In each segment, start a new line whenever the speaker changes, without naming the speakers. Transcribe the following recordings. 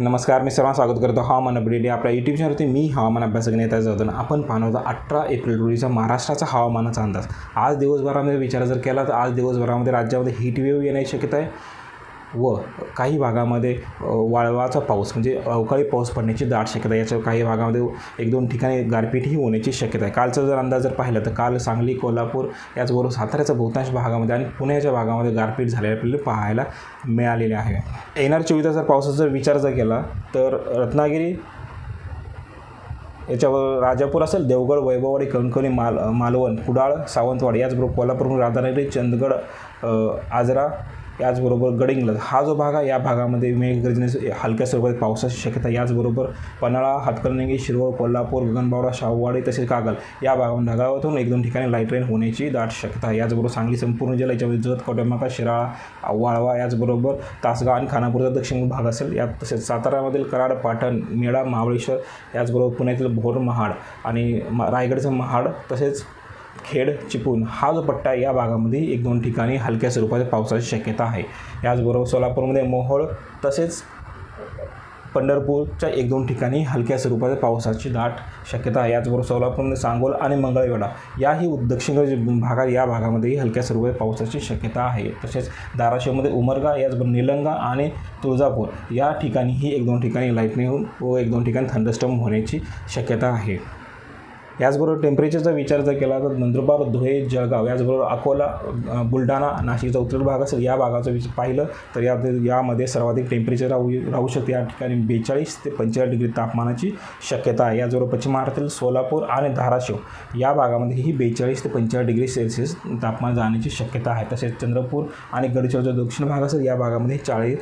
नमस्कार मी सर्वांना स्वागत करतो हवामान अपडेट. या आपल्या यूट्यूब चॅनलवरती मी हवामान अभ्यासक नेता जातो आपण पाहणार होतो अठरा एप्रिल रोजीचा महाराष्ट्राचा हवामानाचा अंदाज. आज दिवसभरामध्ये विचार जर केला तर आज दिवसभरामध्ये राज्यामध्ये हीट वेव्ह येण्याची शक्यता आहे. व काही भागामध्ये वाळवाचा पाऊस म्हणजे अवकाळी पाऊस पडण्याची दाट शक्यता याच्या काही भागामध्ये एक दोन ठिकाणी गारपीटही होण्याची शक्यता आहे. कालचा जर अंदाज जर पाहिला तर काल सांगली कोल्हापूर याचबरोबर साताऱ्याच्या बहुतांश भागामध्ये आणि पुण्याच्या भागामध्ये गारपीट झालेले आपल्याला पाहायला मिळालेले आहे. येणार चोवीस जर पावसाचा जर विचार जर केला तर रत्नागिरी याच्यावर राजापूर असेल देवगड वैभववाडी कणकणी माल मालवण कुडाळ सावंतवाडी याचबरोबर कोल्हापूर राधानगरी चंदगड आजरा याचबरोबर गडिंग्लज. हा जो भाग आहे या भागामध्ये मेघगर्जने हलक्या स्वरूपात पावसाची शक्यता याचबरोबर पन्हाळा हातकणंगी शिरोळ कोल्हापूर गगनबावडा शाहूवाडी तसेच कागल या भागामध्ये ढगावातून एक दोन ठिकाणी लाइट रेन होण्याची दाट शक्यता आहे. याचबरोबर सांगली संपूर्ण जिल्हा याच्यामध्ये जत कोटमाका शिराळा वाळवा याचबरोबर तासगाव आणि खानापूरचा दक्षिण भाग असेल. यात तसेच साताऱ्यामधील कराड पाटण मेळा महाबळेश्वर याचबरोबर पुण्यातील भोर महाड आणि रायगडचं महाड तसेच खेड चिपळूण हा जो पट्टा आहे या भागामध्ये एक दोन ठिकाणी हलक्या स्वरूपाच्या पावसाची शक्यता आहे. याचबरोबर सोलापूरमध्ये मोहोळ तसेच पंढरपूरच्या एक दोन ठिकाणी हलक्या स्वरूपाच्या पावसाची दाट शक्यता आहे. याचबरोबर सोलापूरमध्ये सांगोल आणि मंगळवेढा याही दक्षिण भागात या भागामध्येही हलक्या स्वरूपात पावसाची शक्यता आहे. तसेच धाराशिवमध्ये उमरगा याचबरोबर निलंगा आणि तुळजापूर या ठिकाणीही एक दोन ठिकाणी लाईटनिंग होऊन व एक दोन ठिकाणी थंडस्टम होण्याची शक्यता आहे. याचबरोबर टेम्परेचरचा विचार जर केला तर नंदुरबार धुळे जळगाव याचबरोबर अकोला बुलढाणा नाशिकचा उत्तर भाग असेल या भागाचं विचार पाहिलं तर या यामध्ये सर्वाधिक टेम्परेचर राहू राहू शकते. या ठिकाणी बेचाळीस ते पंचेचाळीस डिग्री तापमानाची शक्यता आहे. याचबरोबर पश्चिम महाराष्ट्रातील सोलापूर आणि धाराशिव या भागामध्ये ही बेचाळीस ते पंचेचाळीस डिग्री सेल्सिअस तापमान जाण्याची शक्यता आहे. तसेच चंद्रपूर आणि गडचिरोलीचा दक्षिण भाग असेल या भागामध्ये चाळीस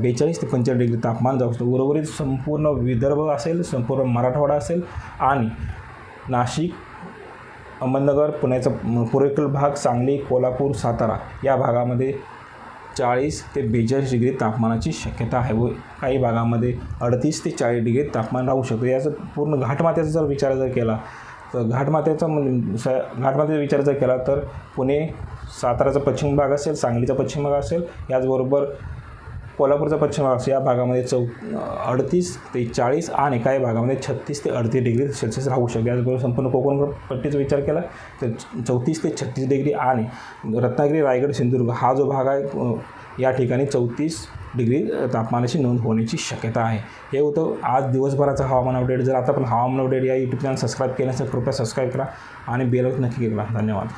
बेचाळीस ते पंचेचाळीस डिग्री तापमान जाऊ शकतो. उर्वरित संपूर्ण विदर्भ असेल संपूर्ण मराठवाडा असेल आणि नाशिक अहमदनगर पुण्याचा म- पूर्वेकडील भाग सांगली कोल्हापूर सातारा या भागामध्ये चाळीस ते बेचाळीस डिग्री तापमानाची शक्यता आहे व काही भागामध्ये अडतीस ते चाळीस डिग्री तापमान राहू शकतं. याचं पूर्ण घाटमात्याचा जर विचार जर केला तर घाटमात्याचा म्हणजे स घाटमात्याचा विचार जर केला तर पुणे साताराचा पश्चिम भाग असेल सांगलीचा पश्चिम भाग असेल याचबरोबर कोल्हापूरचा पश्चिम भाग या भागामध्ये चौ अडतीस ते चाळीस आणि काही भागामध्ये छत्तीस ते अडतीस डिग्री सेल्सिअस राहू शकते. याचबरोबर संपूर्ण कोकण पट्टीचा विचार केला तर चौतीस ते छत्तीस डिग्री आणि रत्नागिरी रायगड सिंधुदुर्ग हा जो भाग आहे या ठिकाणी चौतीस डिग्री तापमानाची नोंद होण्याची शक्यता आहे. हे होतं आज दिवसभराचं हवामान अपडेट. जर आता पण हवामान अपडेट या यूट्यूब चॅनल सबस्क्राईब केल्यास कृपया सबस्क्राईब करा आणि बेल नक्की करा. धन्यवाद.